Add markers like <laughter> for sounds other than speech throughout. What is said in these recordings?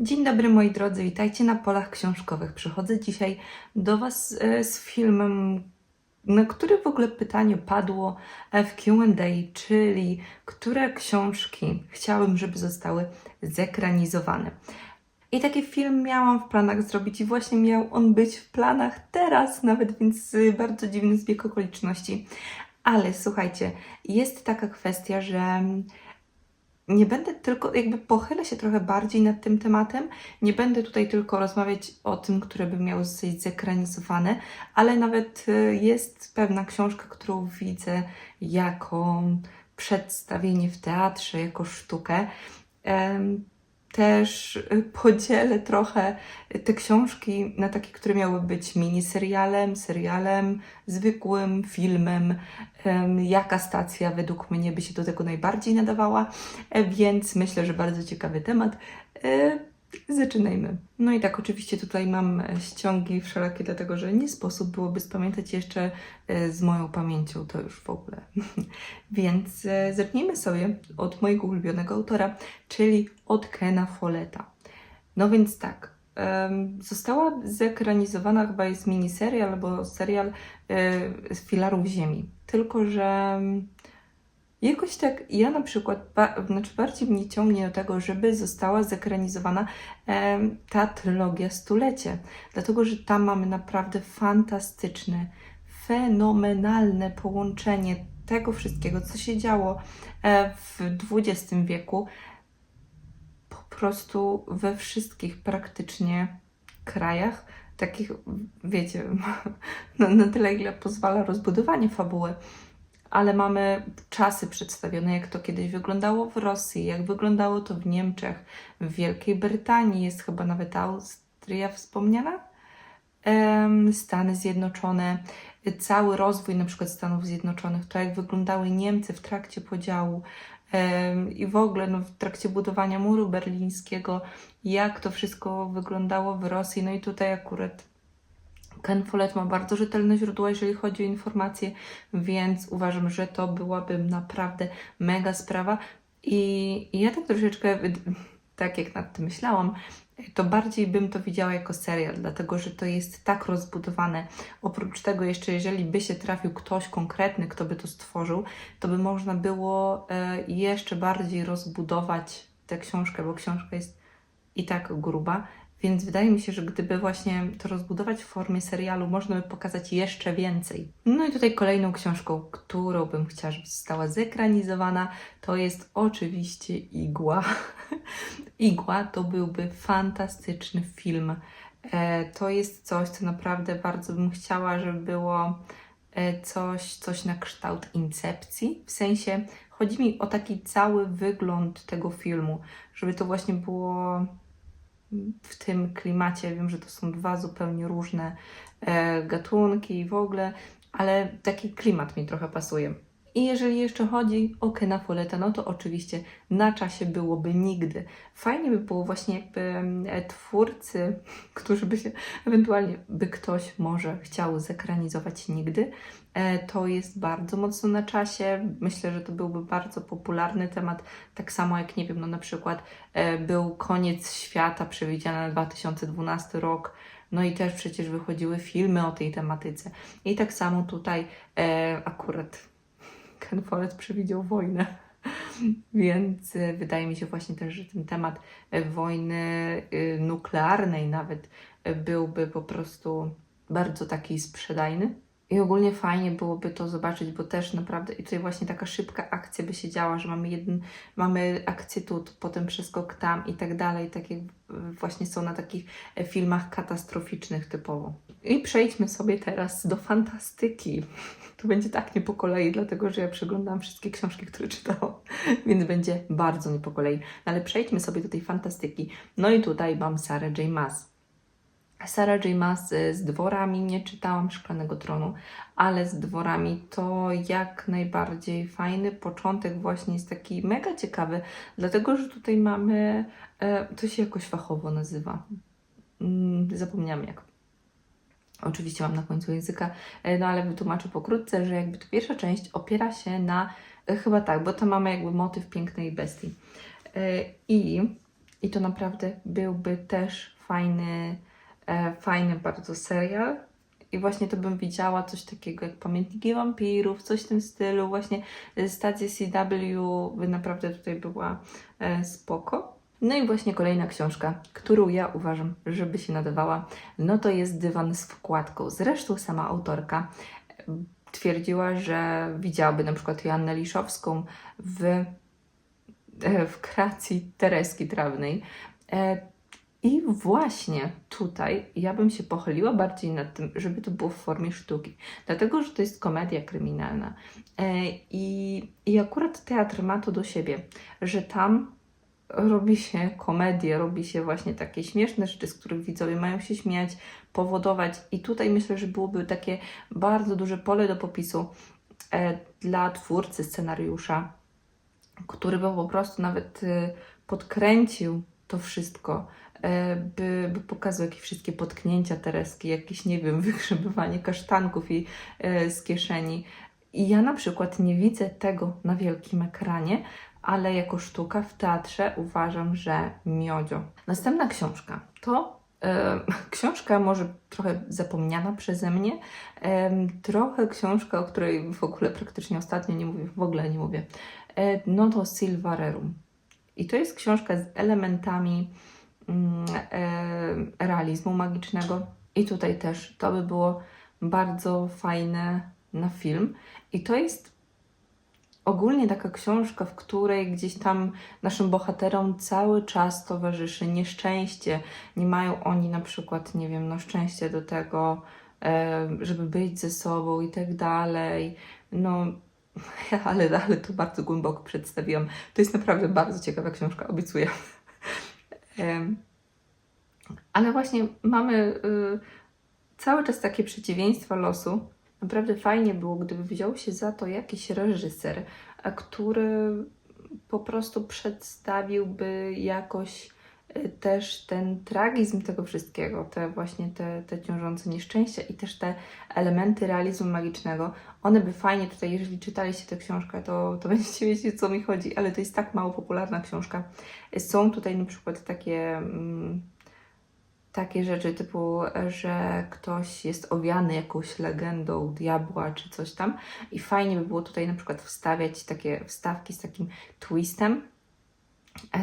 Dzień dobry moi drodzy, witajcie na polach książkowych. Przychodzę dzisiaj do Was e, z filmem, na który w ogóle pytanie padło e, w QA, czyli które książki chciałabym, żeby zostały zekranizowane. I taki film miałam w planach zrobić i właśnie miał on być w planach teraz nawet, więc y, bardzo dziwny zbieg okoliczności. Ale słuchajcie, jest taka kwestia, że nie będę tylko, jakby pochylę się trochę bardziej nad tym tematem. Nie będę tutaj tylko rozmawiać o tym, które by miały zostać zekranizowane, ale nawet y, jest pewna książka, którą widzę jako przedstawienie w teatrze, jako sztukę. Też y, podzielę trochę te książki na takie, które miały być miniserialem, serialem, zwykłym filmem, em, jaka stacja według mnie by się do tego najbardziej nadawała, E, więc myślę, że bardzo ciekawy temat. Zaczynajmy. No i tak, oczywiście tutaj mam ściągi wszelakie, dlatego że nie sposób byłoby spamiętać jeszcze e, z moją pamięcią, to już w ogóle. <laughs> Więc e, zacznijmy sobie od mojego ulubionego autora, czyli od Kena Folletta. No więc tak, została zekranizowana chyba jest miniserial albo serial e, z Filarów Ziemi. Tylko, że jakoś tak ja na przykład, ba, znaczy bardziej mnie ciągnie do tego, żeby została zekranizowana em, ta trylogia Stulecie. Dlatego, że tam mamy naprawdę fantastyczne, fenomenalne połączenie tego wszystkiego, co się działo e, w XX wieku po prostu we wszystkich praktycznie krajach, takich, wiecie, <laughs> na tyle, ile pozwala rozbudowanie fabuły, ale mamy czasy przedstawione, jak to kiedyś wyglądało w Rosji, jak wyglądało to w Niemczech, w Wielkiej Brytanii, jest chyba nawet Austria wspomniana, Stany Zjednoczone, cały rozwój na przykład Stanów Zjednoczonych, to jak wyglądały Niemcy w trakcie podziału i w ogóle no, w trakcie budowania muru berlińskiego, jak to wszystko wyglądało w Rosji. No i tutaj akurat Ken Follett ma bardzo rzetelne źródła, jeżeli chodzi o informacje, więc uważam, że to byłaby naprawdę mega sprawa. I i ja tak troszeczkę, tak jak nad tym myślałam, to bardziej bym to widziała jako serial, dlatego że to jest tak rozbudowane. Oprócz tego, jeszcze jeżeli by się trafił ktoś konkretny, kto by to stworzył, to by można było e, jeszcze bardziej rozbudować tę książkę, bo książka jest i tak gruba. Więc wydaje mi się, że gdyby właśnie to rozbudować w formie serialu, można by pokazać jeszcze więcej. No i tutaj kolejną książką, którą bym chciała, żeby została zekranizowana, to jest oczywiście Igła. <laughs> Igła to byłby fantastyczny film. E, to jest coś, co naprawdę bardzo bym chciała, żeby było e, coś, coś na kształt incepcji. W sensie chodzi mi o taki cały wygląd tego filmu, żeby to właśnie było w tym klimacie. Wiem, że to są dwa zupełnie różne e, gatunki i w ogóle, ale taki klimat mi trochę pasuje. I jeżeli jeszcze chodzi o Kena Folletta, no to oczywiście na czasie byłoby nigdy. Fajnie by było właśnie jakby e, twórcy, <laughs> którzy by się, ewentualnie by ktoś może chciał zekranizować nigdy, e, to jest bardzo mocno na czasie. Myślę, że to byłby bardzo popularny temat, tak samo jak, nie wiem, no na przykład e, był Koniec Świata przewidziany na 2012 rok, no i też przecież wychodziły filmy o tej tematyce. I tak samo tutaj akurat Ken Follett przewidział wojnę. Więc e, wydaje mi się właśnie też, że ten temat e, wojny e, nuklearnej nawet byłby po prostu bardzo taki sprzedajny. I ogólnie fajnie byłoby to zobaczyć, bo też naprawdę, i tutaj właśnie taka szybka akcja by się działa, że mamy jeden, mamy akcję tu, potem przeskok tam i tak dalej, tak jak właśnie są na takich e, filmach katastroficznych typowo. I przejdźmy sobie teraz do fantastyki. <laughs> To będzie tak nie po kolei, dlatego że ja przeglądam wszystkie książki, które czytałam, <laughs> więc będzie bardzo nie po kolei. No ale przejdźmy sobie do tej fantastyki. No i tutaj mam Sarah J. Maas. Sarah J. Maas y, z dworami nie czytałam Szklanego Tronu, ale z dworami to jak najbardziej fajny początek właśnie jest taki mega ciekawy, dlatego że tutaj mamy, e, to się jakoś fachowo nazywa, Mm, zapomniałam jak. Oczywiście mam na końcu języka, e, no ale wytłumaczę pokrótce, że jakby to pierwsza część opiera się na, e, chyba tak, bo to mamy jakby motyw pięknej bestii. I I to naprawdę byłby też fajny, fajny bardzo serial. I właśnie to bym widziała coś takiego jak Pamiętniki Wampirów, coś w tym stylu. Właśnie e, stacja CW by naprawdę tutaj była e, spoko. No i właśnie kolejna książka, którą ja uważam, żeby się nadawała, no to jest Dywan z wkładką. Zresztą sama autorka e, twierdziła, że widziałaby na przykład Joannę Liszowską w, e, w kreacji Tereski Trawnej. I właśnie tutaj ja bym się pochyliła bardziej nad tym, żeby to było w formie sztuki. Dlatego, że to jest komedia kryminalna. E, I, I akurat teatr ma to do siebie, że tam robi się komedię, robi się właśnie takie śmieszne rzeczy, z których widzowie mają się śmiać, powodować. I tutaj myślę, że byłoby takie bardzo duże pole do popisu e, dla twórcy scenariusza, który by po prostu nawet e, podkręcił to wszystko, by, by pokazał jakieś wszystkie potknięcia Tereski, jakieś, nie wiem, <laughs> wygrzebywanie kasztanków i e, z kieszeni. I ja na przykład nie widzę tego na wielkim ekranie, ale jako sztuka w teatrze uważam, że miodzio. Następna książka to e, <laughs> książka może trochę zapomniana przeze mnie, e, trochę książka, o której w ogóle praktycznie ostatnio nie mówię, w ogóle nie mówię. E, no to Silvarerum. I to jest książka z elementami e, realizmu magicznego. I tutaj też to by było bardzo fajne na film. I to jest ogólnie taka książka, w której gdzieś tam naszym bohaterom cały czas towarzyszy nieszczęście. Nie mają oni na przykład, nie wiem, no szczęście do tego, e, żeby być ze sobą i tak dalej. No, <laughs> ale, ale to bardzo głęboko przedstawiłam. To jest naprawdę bardzo ciekawa książka, obiecuję. Ale właśnie mamy y, cały czas takie przeciwieństwa losu. Naprawdę fajnie było, gdyby wziął się za to jakiś reżyser, który po prostu przedstawiłby jakoś też ten tragizm tego wszystkiego, te właśnie te, te ciążące nieszczęścia i też te elementy realizmu magicznego. One by fajnie tutaj, jeżeli czytaliście tę książkę, to, to <laughs> będziecie wiedzieć, o co mi chodzi, ale to jest tak mało popularna książka. Są tutaj na przykład takie... Mm, takie rzeczy typu, że ktoś jest owiany jakąś legendą diabła czy coś tam i fajnie by było tutaj na przykład wstawiać takie wstawki z takim twistem,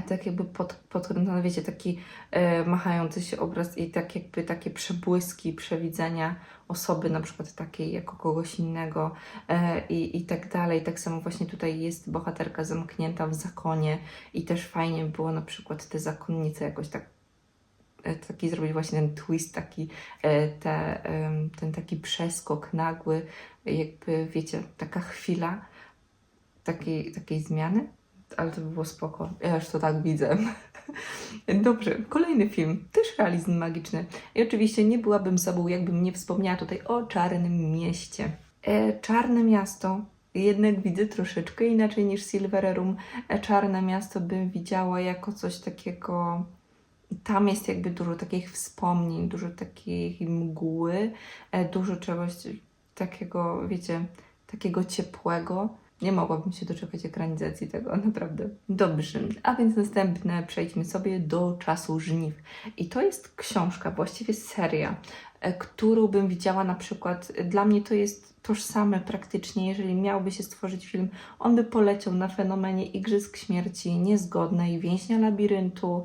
tak jakby pod, podkręcony, wiecie, taki e, machający się obraz i tak jakby takie przebłyski, przewidzenia osoby na przykład takiej jako kogoś innego e, i, i tak dalej. Tak samo właśnie tutaj jest bohaterka zamknięta w zakonie i też fajnie by było na przykład te zakonnice jakoś tak e, taki zrobić właśnie ten twist, taki, e, te, ten taki przeskok nagły, jakby wiecie, taka chwila takiej, takiej zmiany, ale to by było spoko. Ja już to tak widzę. <laughs> Dobrze, kolejny film, też realizm magiczny. I oczywiście nie byłabym sobą, jakbym nie wspomniała tutaj o Czarnym Mieście. E, Czarne Miasto jednak widzę troszeczkę inaczej niż Silvererum. E, Czarne Miasto bym widziała jako coś takiego tam jest jakby dużo takich wspomnień, dużo takiej mgły, e, dużo czegoś takiego, wiecie, takiego ciepłego. Nie mogłabym się doczekać ekranizacji tego, <laughs> naprawdę. Dobrze, a więc następne przejdźmy sobie do czasu żniw. I to jest książka, właściwie seria, e, którą bym widziała na przykład, dla mnie to jest tożsame praktycznie, jeżeli miałby się stworzyć film, on by poleciał na fenomenie Igrzysk Śmierci, Niezgodnej, Więźnia Labiryntu,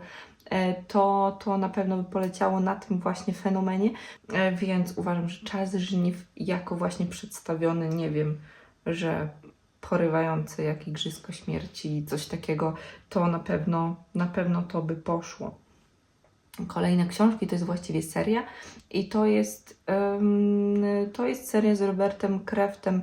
e, to, to na pewno by poleciało na tym właśnie fenomenie, E, więc uważam, że czas żniw jako właśnie przedstawiony, nie wiem, że porywający jak Igrzysko Śmierci, coś takiego, to na pewno, na pewno to by poszło. Kolejne książki to jest właściwie seria i to jest, em, to jest seria z Robertem Kreftem,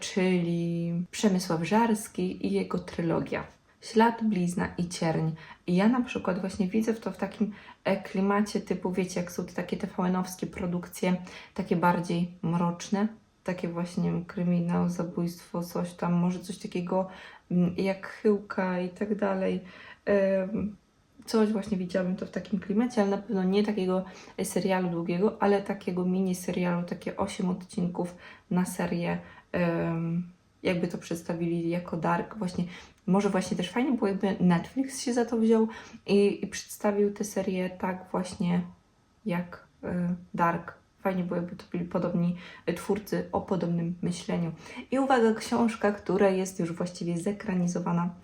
czyli Przemysław Żarski i jego trylogia. Ślad, blizna i cierń. I ja na przykład właśnie widzę w to w takim e, klimacie typu, wiecie, jak są te takie TVN-owskie produkcje, takie bardziej mroczne, takie właśnie kryminał, zabójstwo, coś tam, może coś takiego mm, jak chyłka i tak dalej. Coś właśnie widziałabym to w takim klimacie, ale na pewno nie takiego serialu długiego, ale takiego mini serialu, takie 8 odcinków na serię jakby to przedstawili jako dark, właśnie może właśnie też fajnie było, jakby Netflix się za to wziął i, i przedstawił tę serię tak właśnie jak y, Dark. Fajnie było, jakby to byli podobni y, twórcy o podobnym myśleniu. I uwaga, książka, która jest już właściwie zekranizowana,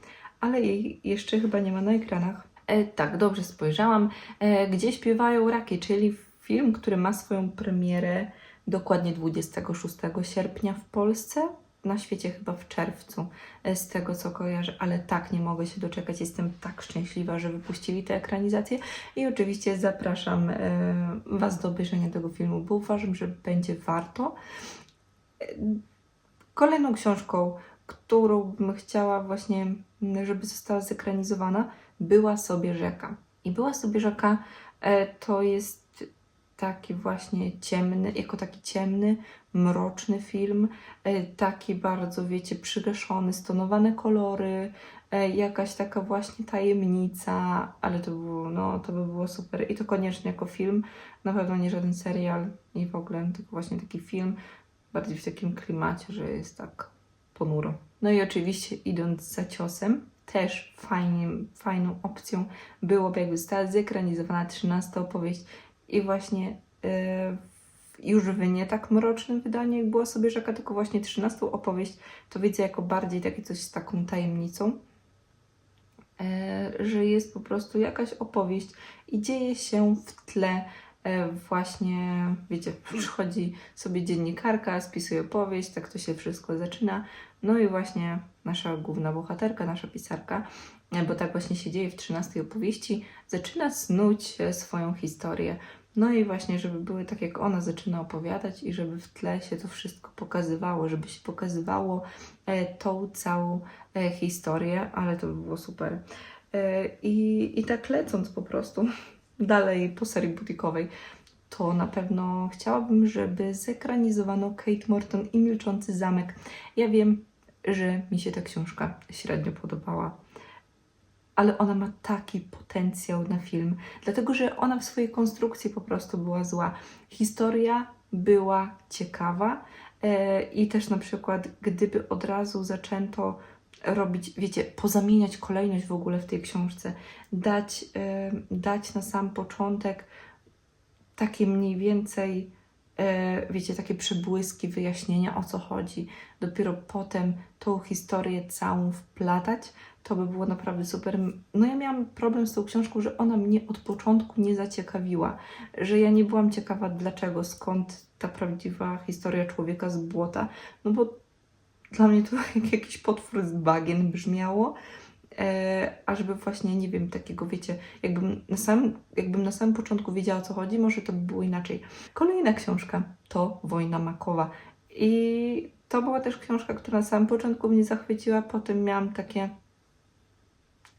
ale jej jeszcze chyba nie ma na ekranach. E, tak, dobrze spojrzałam. E, Gdzie śpiewają raki, czyli film, który ma swoją premierę dokładnie 26 sierpnia w Polsce. Na świecie chyba w czerwcu, e, z tego co kojarzę, ale tak nie mogę się doczekać. Jestem tak szczęśliwa, że wypuścili tę ekranizację i oczywiście zapraszam e, Was do obejrzenia tego filmu, bo uważam, że będzie warto. E, Kolejną książką, którą bym chciała właśnie, żeby została zekranizowana, była sobie rzeka. I była sobie rzeka to jest taki właśnie ciemny, jako taki ciemny, mroczny film, e, taki bardzo, wiecie, przygaszony, stonowane kolory, e, jakaś taka właśnie tajemnica, ale to było, no, to by było super. I to koniecznie jako film, na pewno nie żaden serial i w ogóle, tylko właśnie taki film, bardziej w takim klimacie, że jest tak ponuro. No i oczywiście idąc za ciosem, też fajnie, fajną opcją byłoby, jakby została zekranizowana 13 opowieść i właśnie yy, już w nie tak mrocznym wydaniu, jak była sobie rzeka, tylko właśnie 13 opowieść, to widzę jako bardziej takie coś z taką tajemnicą, e, że jest po prostu jakaś opowieść i dzieje się w tle e, właśnie, wiecie, <laughs> przychodzi sobie dziennikarka, spisuje opowieść, tak to się wszystko zaczyna. No i właśnie nasza główna bohaterka, nasza pisarka, e, bo tak właśnie się dzieje w 13 opowieści, zaczyna snuć swoją historię. No i właśnie, żeby były tak, jak ona zaczyna opowiadać i żeby w tle się to wszystko pokazywało, żeby się pokazywało e, tą całą e, historię, ale to by było super. E, i, I tak lecąc po prostu <laughs> dalej po serii butikowej, to na pewno chciałabym, żeby zekranizowano Kate Morton i Milczący Zamek. Ja wiem, że mi się ta książka średnio podobała, ale ona ma taki potencjał na film, dlatego że ona w swojej konstrukcji po prostu była zła. Historia była ciekawa e, i też na przykład, gdyby od razu zaczęto robić, wiecie, pozamieniać kolejność w ogóle w tej książce, dać, e, dać na sam początek takie mniej więcej, wiecie, takie przebłyski wyjaśnienia o co chodzi, dopiero potem tą historię całą wplatać, to by było naprawdę super. No ja miałam problem z tą książką, że ona mnie od początku nie zaciekawiła, że ja nie byłam ciekawa dlaczego, skąd ta prawdziwa historia człowieka z błota, no bo dla mnie to jak <laughs> jakiś potwór z bagien brzmiało, e, a żeby właśnie, nie wiem, takiego, wiecie, jakbym na, samym, jakbym na samym początku wiedziała o co chodzi, może to by było inaczej. Kolejna książka to Wojna Makowa i to była też książka, która na samym początku mnie zachwyciła, potem miałam takie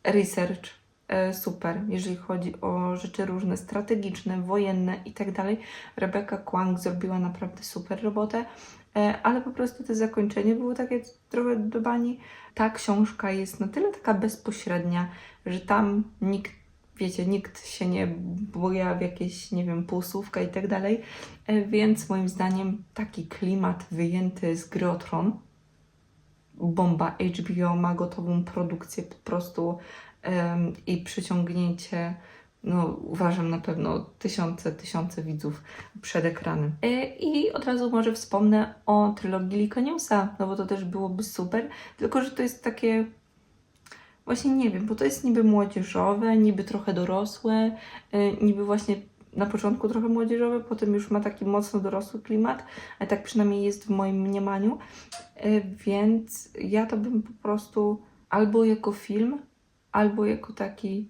research e, super, jeżeli chodzi o rzeczy różne, strategiczne, wojenne i tak dalej. Rebecca Kwang zrobiła naprawdę super robotę, ale po prostu to zakończenie było takie trochę do bani. Ta książka jest na tyle taka bezpośrednia, że tam nikt, wiecie, nikt się nie buja w jakieś, nie wiem, półsłówka i tak dalej, E, więc moim zdaniem taki klimat wyjęty z gry Tron, bomba HBO ma gotową produkcję po prostu em, i przyciągnięcie, no uważam na pewno tysiące, tysiące widzów przed ekranem. E, I od razu może wspomnę o trylogii Likoniusa, no bo to też byłoby super, tylko że to jest takie Właśnie nie wiem, bo to jest niby młodzieżowe, niby trochę dorosłe, e, niby właśnie na początku trochę młodzieżowe, potem już ma taki mocno dorosły klimat, ale tak przynajmniej jest w moim mniemaniu. E, Więc ja to bym po prostu albo jako film, albo jako taki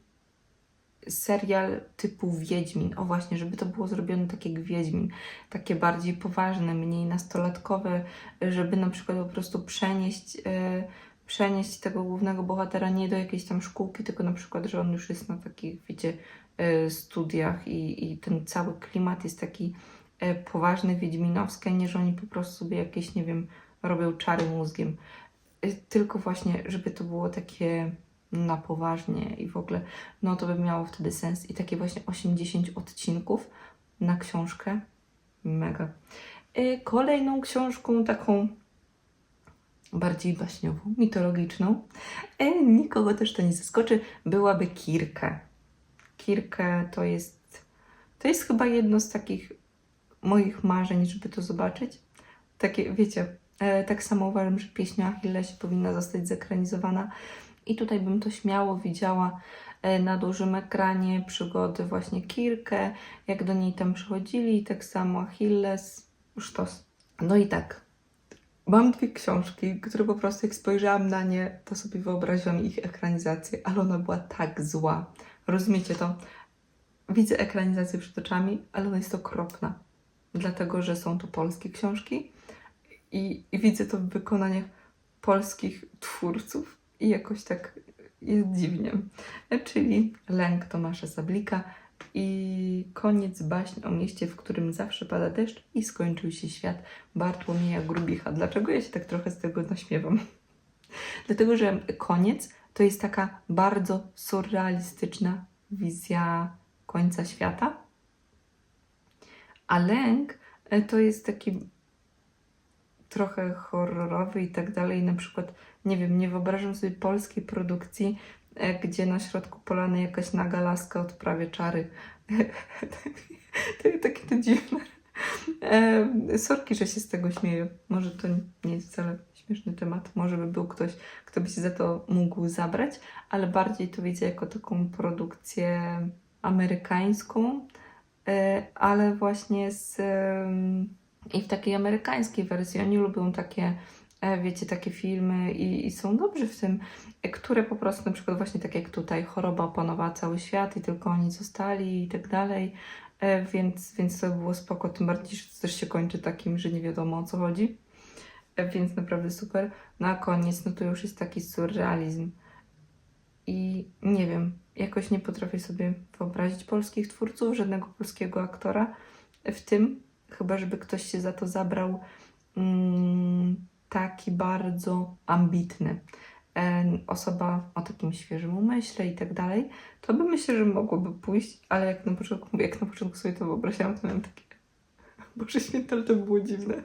serial typu Wiedźmin. O właśnie, żeby to było zrobione tak jak Wiedźmin. Takie bardziej poważne, mniej nastolatkowe, żeby na przykład po prostu przenieść, e, przenieść tego głównego bohatera nie do jakiejś tam szkółki, tylko na przykład, że on już jest na takich, wiecie, e, studiach i, i ten cały klimat jest taki e, poważny, wiedźminowski, nie, że oni po prostu sobie jakieś, nie wiem, robią czary mózgiem. Tylko właśnie, żeby to było takie na poważnie i w ogóle, no to by miało wtedy sens. I takie właśnie 80 odcinków na książkę, mega. E, Kolejną książką taką bardziej baśniową, mitologiczną, e, nikogo też to nie zaskoczy, byłaby Kirkę. Kirkę to jest, to jest chyba jedno z takich moich marzeń, żeby to zobaczyć. Takie, wiecie, e, tak samo uważam, że pieśń o powinna zostać zekranizowana. I tutaj bym to śmiało widziała e, na dużym ekranie przygody właśnie Kirkę, jak do niej tam przychodzili, tak samo Achilles, sztos. No i tak, mam dwie książki, które po prostu jak spojrzałam na nie, to sobie wyobraziłam ich ekranizację, ale ona była tak zła. Rozumiecie to? Widzę ekranizację przed oczami, ale ona jest okropna, dlatego że są to polskie książki i, i widzę to w wykonaniach polskich twórców i jakoś tak jest dziwnie. Czyli Lęk Tomasza Sablika i koniec baśń o mieście, w którym zawsze pada deszcz i skończył się świat Bartłomieja Grubicha. Dlaczego ja się tak trochę z tego naśmiewam? <laughs> Dlatego, że koniec to jest taka bardzo surrealistyczna wizja końca świata, a lęk e, to jest taki trochę horrorowy i tak dalej. Na przykład, nie wiem, nie wyobrażam sobie polskiej produkcji, e, gdzie na środku polany jakaś naga laska odprawia czary. <laughs> Takie takie to dziwne. E, sorki, że się z tego śmieję. Może to nie jest wcale śmieszny temat. Może by był ktoś, kto by się za to mógł zabrać, ale bardziej to widzę jako taką produkcję amerykańską, e, ale właśnie z i w takiej amerykańskiej wersji. Oni lubią takie, wiecie, takie filmy i, i są dobrzy w tym, e, które po prostu na przykład właśnie tak jak tutaj choroba opanowała cały świat i tylko oni zostali i tak dalej. E, Więc, więc to było spoko, tym bardziej, że to też się kończy takim, że nie wiadomo o co chodzi. E, Więc naprawdę super. No a koniec, no to już jest taki surrealizm. I nie wiem, jakoś nie potrafię sobie wyobrazić polskich twórców, żadnego polskiego aktora w tym, chyba żeby ktoś się za to zabrał mm, taki bardzo ambitny. E, Osoba o takim świeżym umyśle i tak dalej, to by myślę, że mogłoby pójść, ale jak na początku, jak na początku sobie to wyobraziłam, to miałam takie <laughs> Boże święte, ale to było dziwne.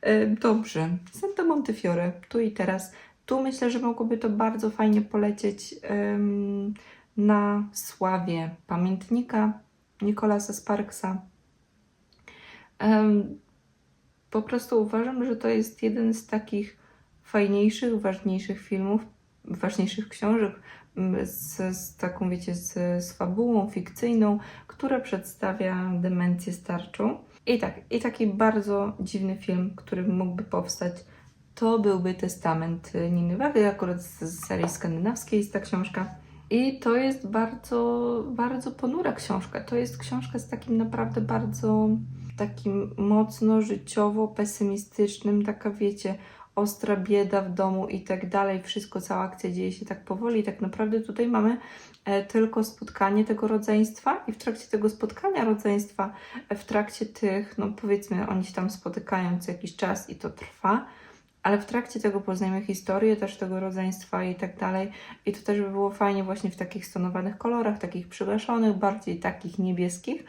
E, Dobrze, Santa Montefiore, tu i teraz. Tu myślę, że mogłoby to bardzo fajnie polecieć na sławie pamiętnika Nicolasa Sparksa. Po prostu uważam, że to jest jeden z takich fajniejszych, ważniejszych filmów, ważniejszych książek m, z, z taką, wiecie, z, z fabułą fikcyjną, która przedstawia demencję starczą. I tak, i taki bardzo dziwny film, który mógłby powstać, to byłby Testament Niny Wawy, akurat z, z serii skandynawskiej jest ta książka. I to jest bardzo, bardzo ponura książka. To jest książka z takim naprawdę bardzo takim mocno życiowo pesymistycznym, taka wiecie, ostra bieda w domu i tak dalej. Wszystko, cała akcja dzieje się tak powoli. Tak naprawdę tutaj mamy e, tylko spotkanie tego rodzeństwa i w trakcie tego spotkania rodzeństwa, e, w trakcie tych, no powiedzmy, oni się tam spotykają co jakiś czas i to trwa, ale w trakcie tego poznajemy historię też tego rodzeństwa i tak dalej. I to też by było fajnie właśnie w takich stonowanych kolorach, takich przygaszonych, bardziej takich niebieskich.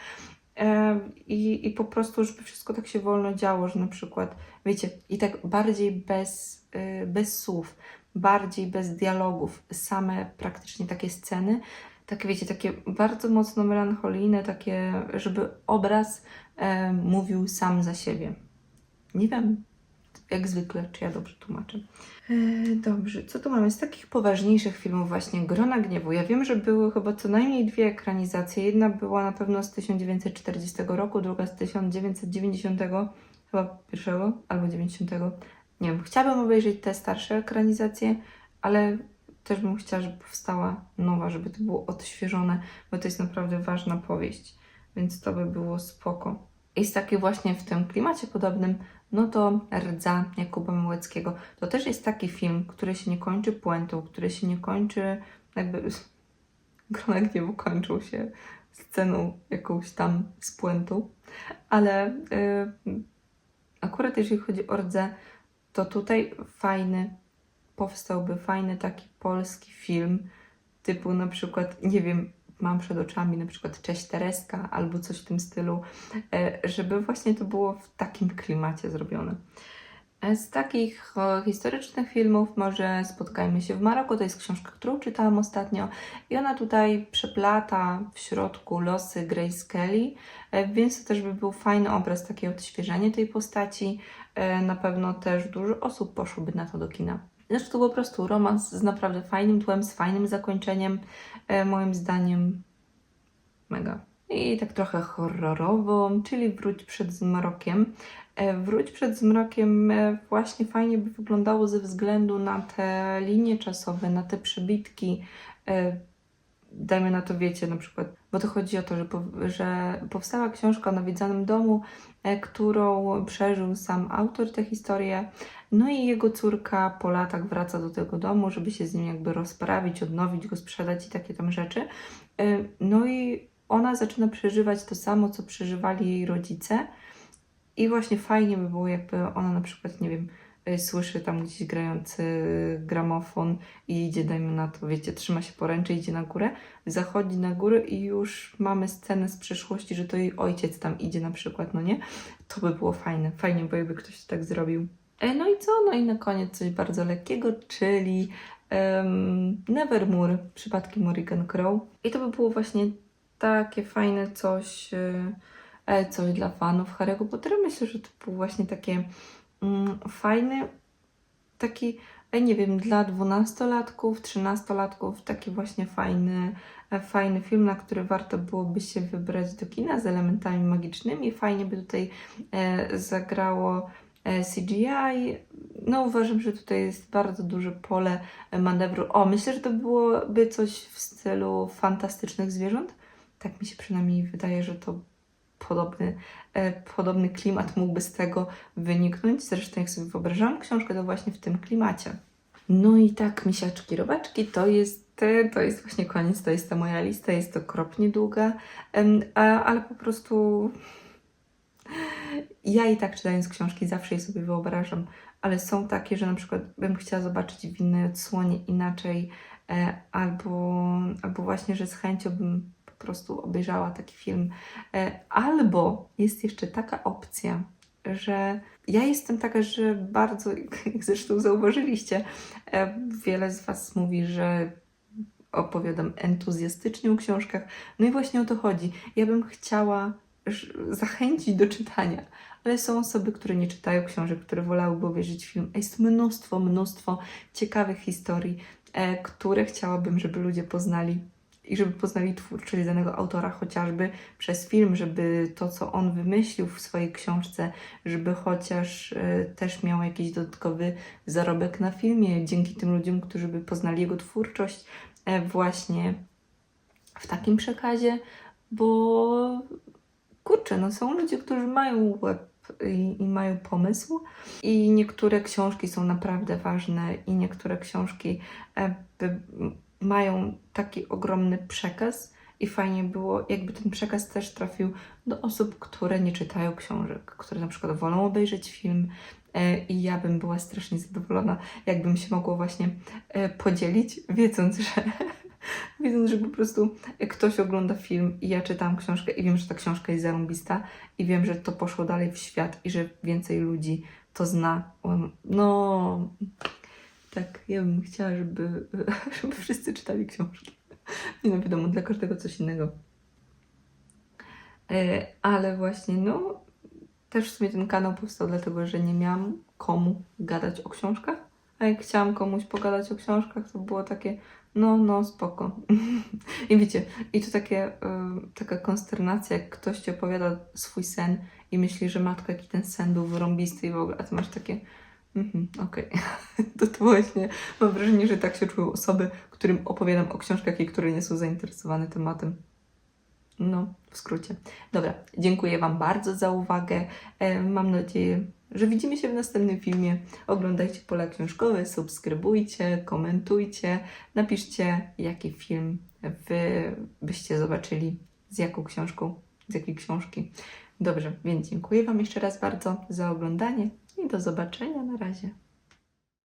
I, I po prostu, żeby wszystko tak się wolno działo, że na przykład, wiecie, i tak bardziej bez, y, bez słów, bardziej bez dialogów, same praktycznie takie sceny, takie wiecie, takie bardzo mocno melancholijne, takie, żeby obraz e, mówił sam za siebie. Nie wiem, jak zwykle, czy ja dobrze tłumaczę. E, dobrze, co tu mamy z takich poważniejszych filmów właśnie Grona Gniewu? Ja wiem, że były chyba co najmniej dwie ekranizacje. Jedna była na pewno z 1940 roku, druga z 1990 chyba pierwszego albo 90. Nie wiem, chciałabym obejrzeć te starsze ekranizacje, ale też bym chciała, żeby powstała nowa, żeby to było odświeżone, bo to jest naprawdę ważna powieść, więc to by było spoko. I z takiej właśnie w tym klimacie podobnym, no to Rdza Jakuba Małeckiego. To też jest taki film, który się nie kończy puentą, który się nie kończy jakby... <laughs> Grona Gniewu kończył się sceną jakąś tam z puentą, ale yy, akurat jeżeli chodzi o Rdzę, to tutaj fajny, powstałby fajny taki polski film, typu na przykład, nie wiem, mam przed oczami na przykład Cześć Tereska albo coś w tym stylu, e, żeby właśnie to było w takim klimacie zrobione. E, Z takich e, historycznych filmów może Spotkajmy się w Maroku, to jest książka, którą czytałam ostatnio i ona tutaj przeplata w środku losy Grace Kelly, więc to też by był fajny obraz, takie odświeżenie tej postaci. Na pewno też dużo osób poszłoby na to do kina. Zresztą to był po prostu romans z naprawdę fajnym tłem, z fajnym zakończeniem, e, moim zdaniem mega. I tak trochę horrorowo, czyli Wróć przed zmrokiem. E, Wróć przed zmrokiem e, właśnie fajnie by wyglądało ze względu na te linie czasowe, na te przebitki. Dajmy na to, wiecie, na przykład, bo to chodzi o to, że, po, że powstała książka o nawiedzanym domu, którą przeżył sam autor tę historię. No i jego córka po latach wraca do tego domu, żeby się z nim jakby rozprawić, odnowić go, sprzedać i takie tam rzeczy. E, No i ona zaczyna przeżywać to samo, co przeżywali jej rodzice. I właśnie fajnie by było, jakby ona na przykład, nie wiem, y, słyszy tam gdzieś grający gramofon i idzie, dajmy na to, wiecie, trzyma się poręczy, idzie na górę, zachodzi na górę i już mamy scenę z przeszłości, że to jej ojciec tam idzie na przykład, no nie? To by było fajne, fajnie, bo jakby ktoś tak zrobił. E, No i co? No i na koniec coś bardzo lekkiego, czyli um, Nevermore, przypadki Morrigan Crow. I to by było właśnie takie fajne coś, y, e, coś dla fanów Harry'ego Pottera. Myślę, że to był właśnie takie mm, fajny, taki, e, nie wiem, dla dwunastolatków, trzynastolatków, taki właśnie fajny, e, fajny film, na który warto byłoby się wybrać do kina z elementami magicznymi. Fajnie by tutaj e, zagrało e, CGI. No uważam, że tutaj jest bardzo duże pole e, manewru. O, myślę, że to byłoby coś w stylu fantastycznych zwierząt. Tak mi się przynajmniej wydaje, że to podobny, e, podobny klimat mógłby z tego wyniknąć. Zresztą jak sobie wyobrażam książkę, to właśnie w tym klimacie. No i tak, misiaczki, robaczki, to jest, e, to jest właśnie koniec, to jest ta moja lista, jest okropnie długa, em, a, ale po prostu ja i tak czytając książki zawsze je sobie wyobrażam, ale są takie, że na przykład bym chciała zobaczyć w innej odsłonie inaczej, e, albo, albo właśnie, że z chęcią bym po prostu obejrzała taki film. E, albo jest jeszcze taka opcja, że ja jestem taka, że bardzo, jak zresztą zauważyliście, e, wiele z Was mówi, że opowiadam entuzjastycznie o książkach. No i właśnie o to chodzi. Ja bym chciała zachęcić do czytania, ale są osoby, które nie czytają książek, które wolałyby obejrzeć film. A Jest mnóstwo, mnóstwo ciekawych historii, e, które chciałabym, żeby ludzie poznali i żeby poznali twórczość danego autora chociażby przez film, żeby to, co on wymyślił w swojej książce, żeby chociaż e, też miał jakiś dodatkowy zarobek na filmie dzięki tym ludziom, którzy by poznali jego twórczość e, właśnie w takim przekazie, bo kurczę, no są ludzie, którzy mają łeb i, i mają pomysł i niektóre książki są naprawdę ważne i niektóre książki e, mają taki ogromny przekaz i fajnie było, jakby ten przekaz też trafił do osób, które nie czytają książek, które na przykład wolą obejrzeć film e, i ja bym była strasznie zadowolona, jakbym się mogła właśnie e, podzielić, wiedząc, że <laughs> <laughs> wiedząc, że po prostu ktoś ogląda film i ja czytam książkę i wiem, że ta książka jest zarąbista i wiem, że to poszło dalej w świat i że więcej ludzi to zna. No, tak, ja bym chciała, żeby, <laughs> żeby wszyscy czytali książki. <laughs> Nie no, wiadomo, dla każdego coś innego. E, Ale właśnie, no, też w sumie ten kanał powstał dlatego, że nie miałam komu gadać o książkach. A jak chciałam komuś pogadać o książkach, to było takie, no, no, spoko. <laughs> I wiecie, i to takie, y, taka konsternacja, jak ktoś ci opowiada swój sen i myśli, że matka, jaki ten sen był wyrąbisty i w ogóle, a ty masz takie, mhm, okej. <laughs> to, to właśnie, mam wrażenie, że tak się czują osoby, którym opowiadam o książkach i które nie są zainteresowane tematem. No, w skrócie. Dobra, dziękuję Wam bardzo za uwagę. E, Mam nadzieję, że widzimy się w następnym filmie. Oglądajcie pola książkowe, subskrybujcie, komentujcie, napiszcie, jaki film Wy byście zobaczyli, z jaką książką, z jakiej książki. Dobrze, więc dziękuję Wam jeszcze raz bardzo za oglądanie i do zobaczenia. Na razie.